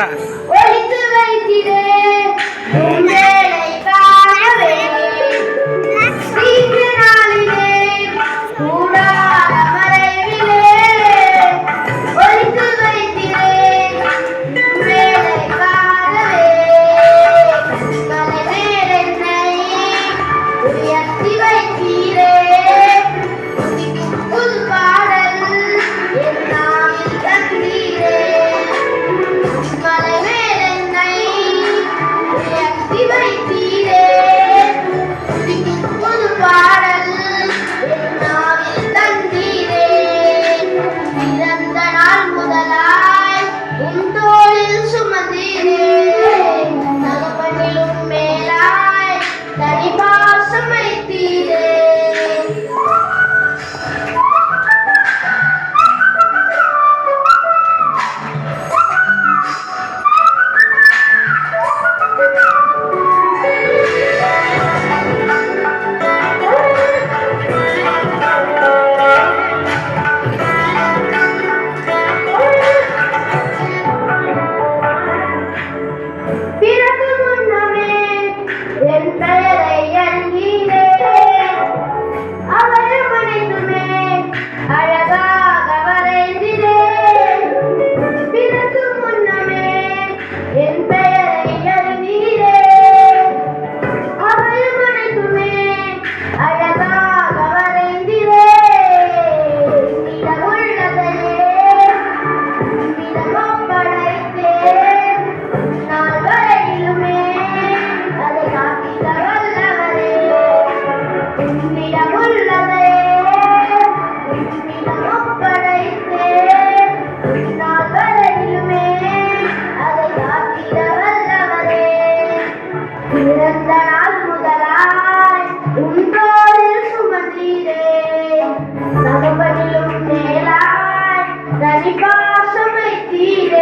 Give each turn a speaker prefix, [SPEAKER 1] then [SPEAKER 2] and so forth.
[SPEAKER 1] இருடா
[SPEAKER 2] ஒளித்து வைத்திரே உன் வேலை அழ ತೀರ